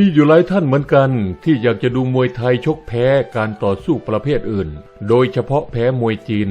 มีอยู่หลายท่านเหมือนกันที่อยากจะดูมวยไทยชกแพ้การต่อสู้ประเภทอื่น โดยเฉพาะแพ้มวยจีน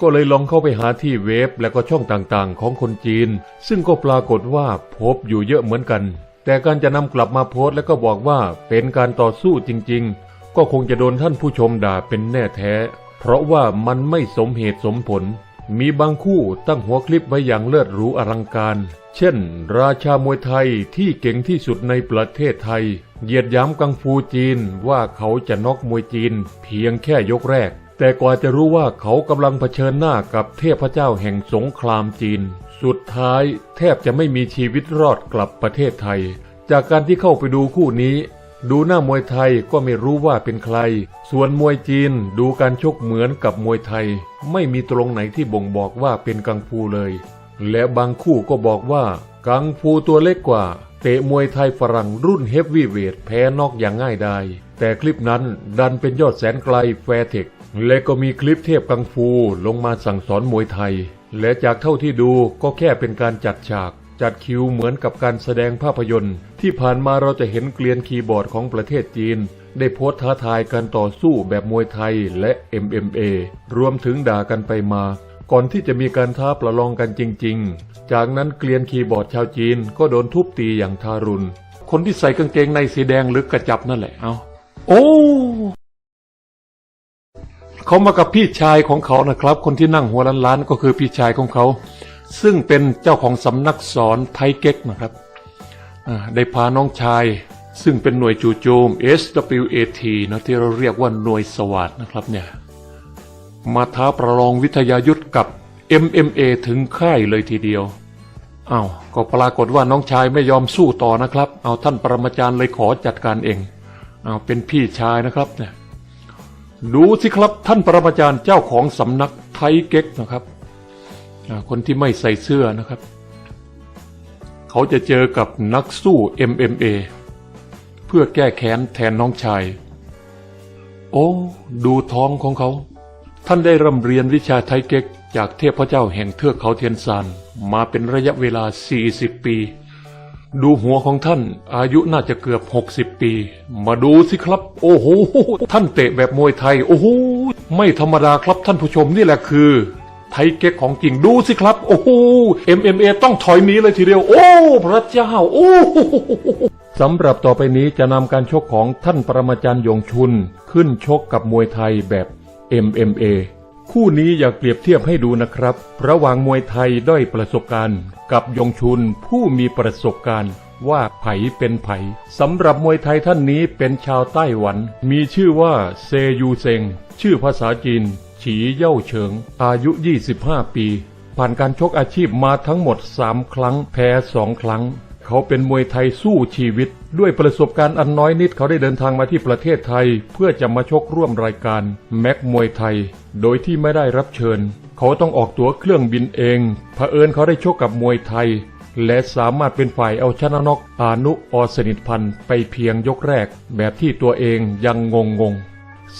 ก็เลยลองเข้าไปหาที่เว็บและก็ช่องต่างๆ ของคนจีน ซึ่งก็ปรากฏว่าพบอยู่เยอะเหมือนกัน แต่การจะนำกลับมาโพสต์แล้วก็บอกว่าเป็นการต่อสู้จริงๆ ก็คงจะโดนท่านผู้ชมด่าเป็นแน่แท้ เพราะว่ามันไม่สมเหตุสมผล มีบางคู่ตั้งหัวคลิปไว้อย่างเลิศหรูอลังการ เช่น ราชามวยไทยที่เก่งที่สุดในประเทศไทย เหยียดย้ำกังฟูจีนว่าเขาจะน็อกมวยจีน เพียงแค่ยกแรก แต่กว่าจะรู้ว่าเขากำลังเผชิญหน้ากับเทพเจ้าแห่งสงครามจีน สุดท้ายแทบจะไม่มีชีวิตรอดกลับประเทศไทย จากการที่เข้าไปดูคู่นี้ ดูหน้ามวยไทยก็ไม่รู้ว่าเป็นใคร ส่วนมวยจีนดูการชกเหมือนกับมวยไทย ไม่มีตรงไหนที่บ่งบอกว่าเป็นกังฟูเลย และบางคู่ก็บอกว่า กังฟูตัวเล็กกว่า เตะมวยไทยฝรั่งรุ่นเฮฟวีเวทแพ้นอกอย่างง่ายดายแต่คลิปนั้นดันเป็นยอดแสนไกลแฟร์เทคและก็มีคลิปเทพกังฟูลงมาสั่งสอนมวยไทย และจากเท่าที่ดูก็แค่เป็นการจัดฉาก จัดคิวเหมือนกับการแสดงภาพยนตร์ ที่ผ่านมาเราจะเห็นเกลียนคีย์บอร์ดของประเทศจีน ได้โพสท้าทายการต่อสู้แบบมวยไทยและ MMA รวมถึงด่ากันไปมา ก่อนที่จะมีการท้าประลองกันจริง ๆ จากนั้นเกลียนคีย์บอร์ดชาวจีนก็โดนทุบตีอย่างทารุณ คนที่ใส่กางเกงในสีแดงหรือกระจับนั่นแหละเอาโอ้เขามากับพี่ชายของเขานะครับ คนที่นั่งหัวล้านๆก็คือพี่ชายของเขา ซึ่งเป็นเจ้าของสำนักสอนไทเก๊กนะครับได้พาน้องชาย ซึ่งเป็นหน่วยจู่โจม SWAT นะที่เราเรียกว่าหน่วยสวัสดนะครับเนี่ยมาท้าประลองวิทยายุทธกับ MMA ถึงค่ายเลยทีเดียวอ้าวก็ปรากฏว่าน้องชายไม่ยอมสู้ต่อนะครับ เอาท่านปรมาจารย์เลยขอจัดการเองเอาเป็นพี่ชายนะครับเนี่ยดูสิครับท่านปรมาจารย์เจ้าของสำนักไทเก๊กนะครับ คนที่ไม่ใส่เสื้อนะครับ เขาจะเจอกับนักสู้ MMA เพื่อแก้แค้นแทนน้องชาย โอ้ ดูท้องของเขา ท่านได้ร่ำเรียนวิชาไทเก๊กจากเทพเจ้าแห่งเทือกเขาเทียนซานมาเป็นระยะเวลา 40 ปี ดูหัวของท่านอายุน่าจะเกือบ 60 ปี มาดูสิครับ โอ้โห ท่านเตะแบบมวยไทย โอ้โห ไม่ธรรมดาครับท่านผู้ชมนี่แหละคือ ไทยเก๊กของจริงดูสิครับ โอ้โห MMA ต้องถอยหนีเลยทีเดียว โอ้ พระเจ้า โอ้สำหรับต่อไปนี้จะนำการชกของท่านปรมาจารย์ยงชุน ขึ้นชกกับมวยไทยแบบ MMA คู่นี้อยากเปรียบเทียบให้ดูนะครับ ระหว่างมวยไทยด้อยประสบการณ์ กับยงชุนผู้มีประสบการณ์ว่าไผเป็นไผสำหรับมวยไทยท่านนี้เป็นชาวไต้หวัน มีชื่อว่าเซยูเซง ชื่อภาษาจีน ฉีเย่าเฉิง อายุ 25 ปี ผ่านการชกอาชีพมาทั้งหมด 3 ครั้ง แพ้2ครั้ง เขาเป็นมวยไทยสู้ชีวิต ด้วยประสบการณ์อันน้อยนิดเขาได้เดินทางมาที่ประเทศไทย เพื่อจะมาชกร่วมรายการแม็กมวยไทย โดยที่ไม่ได้รับเชิญ เขาต้องออกตั๋วเครื่องบินเองเผอิญเขาได้ชกกับมวยไทย และสามารถเป็นฝ่ายเอาชนะนกอานุอสนิทพันธ์ไปเพียงยกแรก แบบที่ตัวเองยังงงง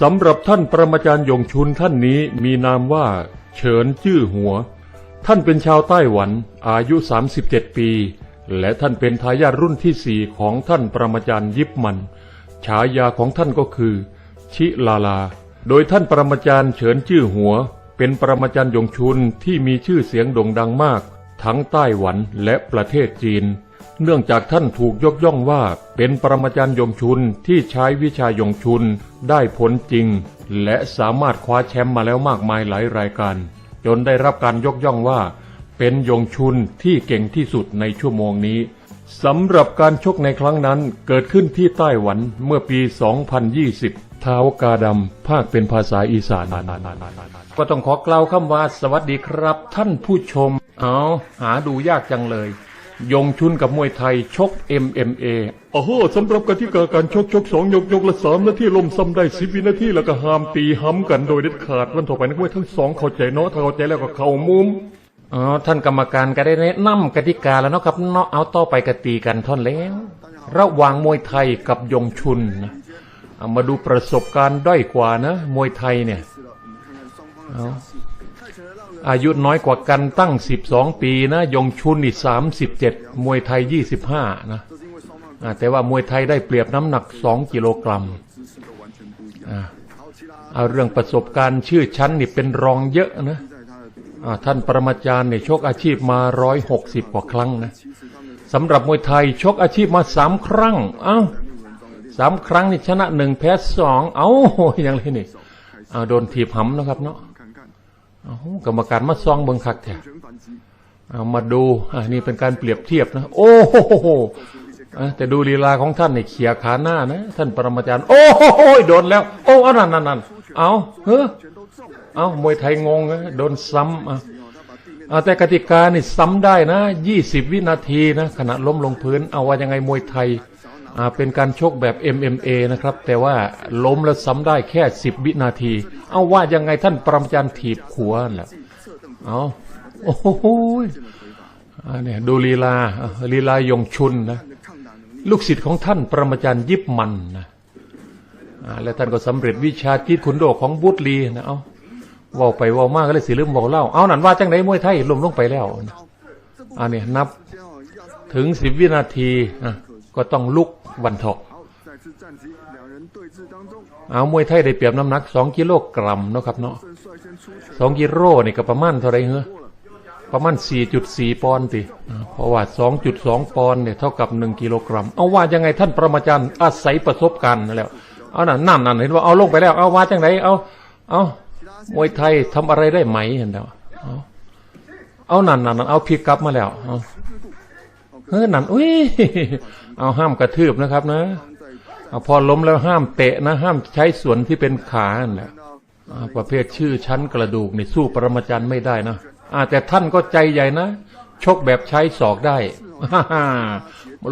สำหรับท่านปรมาจารย์ยงชุนท่านนี้มีนามว่า เฉินจื้อหัว ท่านเป็นชาวไต้หวัน อายุ 37 ปี และท่านเป็นทายาทรุ่นที่สี่ของท่านปรมาจารย์ยิบมัน ฉายาของท่านก็คือ ชิลาลา โดยท่านปรมาจารย์เฉินจื้อหัว เป็นปรมาจารย์ยงชุนที่มีชื่อเสียงโด่งดังมาก ทั้งไต้หวันและประเทศจีน เนื่องจากท่านถูกยกย่องว่าเป็นปรมาจารย์ยงชุนที่ใช้วิชายงชุนได้ผลจริง และสามารถคว้าแชมป์มาแล้วมากมายหลายรายการ จนได้รับการยกย่องว่า เป็นยงชุนที่เก่งที่สุดในชั่วโมงนี้สำหรับการชกในครั้งนั้นเกิดขึ้นที่ไต้หวันเมื่อปี 2020ท้าวกาดำภาคเป็นภาษาอีสาน ก็ต้องขอกล่าวคำว่าสวัสดีครับ ท่านผู้ชม เอาหาดูยากจังเลย ยงชุนกับมวยไทยชก MMA โอ้โหสำหรับกติกาการชกชกสองยกยกละสามนาทีลมซ้ำได้สิบวินาทีแล้วก็ห้ามตีห้ำกันโดยเด็ดขาดวันต่อไปนักมวยทั้งสองเข้าใจเนาะถ้าเข้าใจแล้วก็เข้ามุมอ๋อท่านกรรมการก็ได้แนะนำกติกาแล้วเนาะครับเนาะเอาต่อไปกตีกันท่อนแล้ว ระหว่างมวยไทยกับยงชุนนะเอามาดูประสบการณ์ด้อยกว่านะ มวยไทยเนี่ยเอา อายุน้อยกว่ากันตั้ง 12 ปีนะ ยงชุนนี่37 มวยไทย 25 นะอ่าแต่ว่ามวยไทยได้เปรียบน้ำหนัก 2 กิโลกรัมอเอาเรื่องประสบการณ์ชื่อชั้นนี่เป็นรองเยอะนะท่านปรมาจารย์เนี่ยชกอาชีพมา 160 กว่าครั้งนะสำหรับมวยไทยชกอาชีพมา 3 ครั้ง เอ้าสามครั้งนี่ชนะหนึ่งแพ้สอง เอ้าอย่างไรนี่อ่าโดนถีบหำนะครับเนาะ กรรมการมาซองเบิงคักแท้เอามาดูอ่านี่เป็นการเปรียบเทียบนะ โอ้โหแต่ดูลีลาของท่านเนี่ยเขี่ยขาหน้านะ ท่านปรมาจารย์ โอ้โหโดนแล้ว โอ้อนั่นนั่นนั่นเอาเฮ้อเอามวยไทยงงนะโดนซ้ำอะอาแต่กติกานี่ซ้ำได้นะ20วินาทีนะขณะล้มลงพื้น เอาว่ายังไงมวยไทย เป็นการชกแบบ MMA นะครับ แต่ว่าล้มแล้วซ้ำได้แค่ 10 วินาที เอาว่ายังไงท่านปรมาจารย์ถีบขัวนั่นแหละเอาโอ้โหอ่าเนี่ยดูลีลาลีลายงชุนนะ ลูกศิษย์ของท่านปรมาจารย์ยิบมันนะอ่าและท่านก็สำเร็จวิชาจิตขุนโดของบุตรลีนะเอาว่าไปว่ามากก็เลยสิลืมบอกเล่า เอานันว่าจังไหนมวยไทยล้มลงไปแล้วนะอันนี้นับถึงสิบวินาทีอะ ก็ต้องลุกวันทอกเอามวยไทยได้เปรียบน้ำหนักสองกิโลกรัมเนาะครับเนาะสองกิโลนี่ก็ประมาณเท่าไรเหรอประมาณสี่จุดสี่ปอนด์ติเพราะว่าองปอนด์เนี่ยเท่ากับหนึ่งกิโลกรัม เอาว่ายังไงท่านประมาจารย์อาศัยประสบการณ์แล้ว เอาน่ะนั่นนั่นเห็นว่าเอาลงไปแล้ว เอาว่าจังไหนเอา เอามวยไทยทำอะไรได้ไหมเห็นแล้ว เอาเอานั่นนั่นเอาพีกลับมาแล้ว เอา เฮ้ยนั่นอุ้ยเอาห้ามกระทืบนะครับนะเอาพอล้มแล้วห้ามเตะนะ ห้ามใช้ส่วนที่เป็นขาแหละประเภทชื่อชั้นกระดูกนี่สู้ปรมาจารย์ไม่ได้นะอาแต่ท่านก็ใจใหญ่นะชกแบบใช้ศอกได้ฮ่า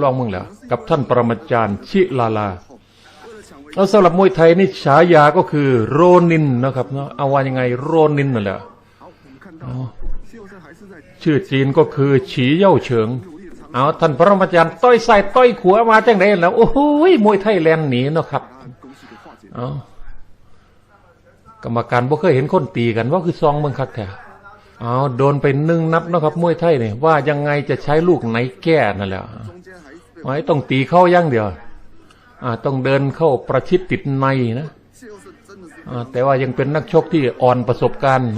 ลองมึงแหรอกับท่านปรมาจารย์ชิลาลาแล้วสำหรับมวยไทยนี่ฉายาก็คือโรนินนะครับเนาะเอาว่ายังไงโรนินนั่นแหละชื่อจีนก็คือฉีเย่าเฉิง เอาท่านพระราจันทร์ต้อยใส่ต้อยขัวมาจังไดแล้วโอ้โหมวยไทยแลนด์หนีเนาะครับเอากรรมการบ่เคยเห็นคนตีกันว่าคือซองเมืองคักแท้เอาโดนไปนึ่งนับนะครับมวยไทยเนี่ยว่ายังไงจะใช้ลูกไหนแก่นั่นแหละไว้ต้องตีเข้าย่างเดียวอ่าต้องเดินเข้าประชิดติดในนะอ่าแต่ว่ายังเป็นนักชกที่อ่อนประสบการณ์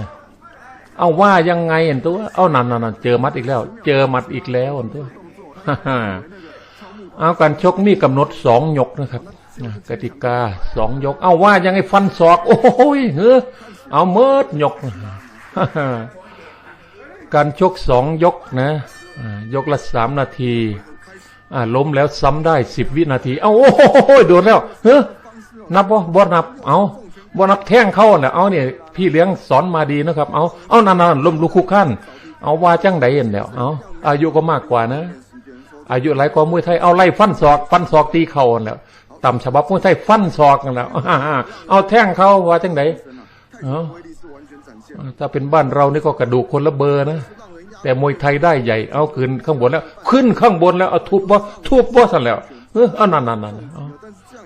เอาว่ายังไงเอ็นตัว เอานั่นนั่นเจอมัดอีกแล้ว เจอมัดอีกแล้วเอ็นตัว เอาการชกมีกำหนดสองยกนะครับอ่ากติกาสองยก เอาว่ายังไงฟันศอก โอ้ยเฮ้อเอาเมิดยกการชกสองยกนะยกละสามนาทีล้มแล้วซ้ำได้สิบวินาที เอาโอ้โหโดนแล้วเฮ้อนับบ่บ่นับ เอาบ่นับแท่งเข้าเนี่ยเอาเนี่ยพี่เลี้ยงสอนมาดีนะครับ เอาเอานานๆล้มลุกคุกขั้นเอาว่าจังไดเห็นแล้ว เอาอายุก็มากกว่านะ อายุหลายกว่ามวยไทยเอาไล่ฟันศอก ฟันศอกตีเข่าเนี่ยต่ำฉบับมวยไทยฟันศอกนะเอาแท่งเขาว่าจังไหนถ้าเป็นบ้านเรานี่ก็กระดูกคนละเบอร์นะแต่มวยไทยได้ใหญ่ เอาขึ้นข้างบนแล้ว ขึ้นข้างบนแล้วเอาทุบว่าทุบว่าสันแล้วเอานั่นนั่นนั่น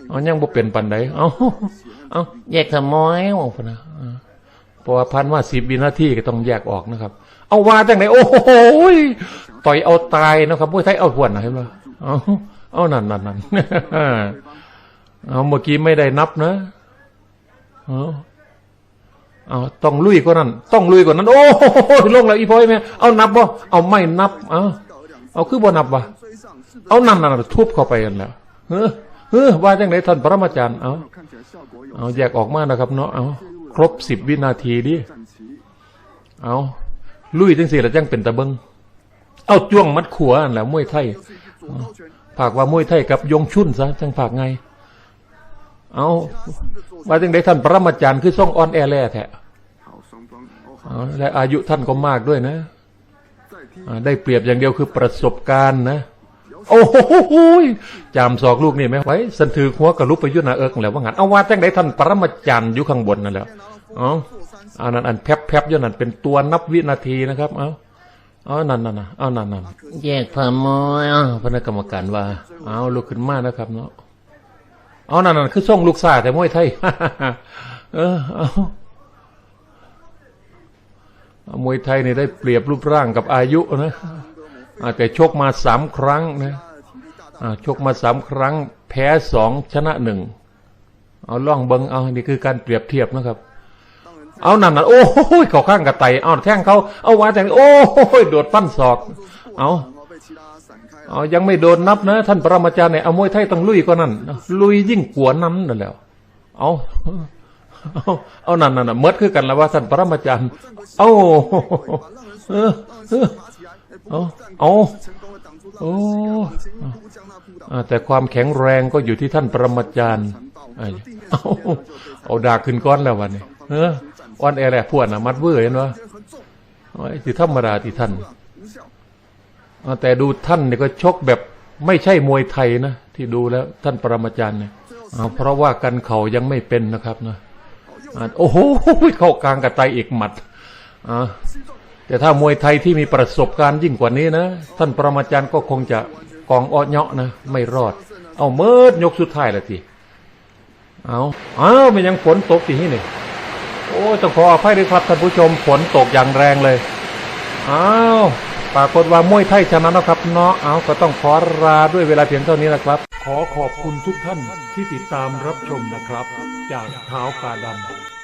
เอายังบ่เปลี่ยนปันไดเอาเอาแยกสมไมโอ้พนะเพราะว่าพันว่าสิบวินาทีก็ต้องแยกออกนะครับ เอาว่าจังไหนโอ้โห ต่อยเอาตายนะครับมวยไทยเอาหวนเห็นไหมเอาเอานั่นนั่นนั่นเอาเมื่อกี้ไม่ได้นับนะเอาเอาต้องลุยกว่านั้น ต้องลุยกว่านั้น โอ้โลงแล้วอีพ่อยแม่เอานับบ่เอาไม่นับ เอาเอาคือบ่นับวะเอานั่นนั่นทุบเข้าไปกันแล้วเออเออว่าจังไหนท่านพระมาจารย์เอาเอาแยกออกมานะครับเนาะเอาครบสิบวินาทีดิเอาลุยจังสี่แล้วจังเป็นตะเบิง เอาจ้วงมัดขัวอันแหละมวยไทยผากว่ามวยไทยกับยงชุนซะจังผากไง เอาว่าจังได้ท่านปรมาจารย์คือซ่องออนแอแล่แทะและอายุท่านก็มากด้วยนะได้เปรียบอย่างเดียวคือประสบการณ์นะ โอ้โหจามสอกลูกนี่ไหมไว้สันถือหัวกระลุกไปยุ่นาเอิกแล้วว่างั้นเอาว่าจังได้ท่านปรมาจารย์อยู่ข้างบนนั่นแหละอ๋ออันนั้นอันแพบแพบย่นนั้นเป็นตัวนับวินาทีนะครับ เอ้า เอานั่นนั่นน่ะเอานั่นนั่นแยกพามอยเอาพนักกรรมการว่า เอาลุกขึ้นมานะครับเนาะเอานั่นนั่นคือส่งลูกซ่าแต่มวยไทยเออเอามวยไทยเนี่ยได้เปรียบรูปร่างกับอายุนะอ่าแต่ชกมาสามครั้งนะอ่าชกมาสามครั้ง แพ้สองชนะหนึ่งเอาล่องเบิงเอานี่คือการเปรียบเทียบนะครับ เอานั่นนั่นโอ้ยเขาข้างกระไตเอาแทงเขาเอาวาแทงโอ้ยโดดปั้นศอก เอาเอายังไม่โดนนับนะท่านปรมาจารย์เนี่ยเอามวยไทยต้องลุยก็นั่นลุยยิ่งขวานั้นนั่นแล้วเอาเอาเอานั่นนั่นเมดคือกันแล้วว่าท่านปรมาจารย์ เอาเออเอาโอ้แต่ความแข็งแรงก็อยู่ที่ท่านปรมาจารย์เอาเอาด่าขึ้นก้อนแล้ววันนี้เออ อ่อนแอแหละพวดนะมัดเวอร์เห็นปะสิธรรมราที่ท่านแต่ดูท่านเนี่ยก็ชกแบบไม่ใช่มวยไทยนะที่ดูแล้วท่านปรมาจารย์เนี่ยเพราะว่ากันเขายังไม่เป็นนะครับนะโอ้โหเข้ากลางกับไตอีกหมัดแต่ถ้ามวยไทยที่มีประสบการณ์ยิ่งกว่านี้นะท่านปรมาจารย์ก็คงจะกองอ้อเนาะนะไม่รอด เอาเมิดยกสุดท้ายละทีเอาเอามันยังฝนตกทีนี่เลย อ้ต้องขออภัยด้วยครับท่านผู้ชมฝนตกอย่างแรงเลยอ้าวปรากฏว่ามวยไทยชนะนะครับเนาะเอาก็ต้องขอลาด้วยเวลาเพียงเท่านี้นะครับ ขอขอบคุณทุกท่านที่ติดตามรับชมนะครับ จากเท้าปาดำ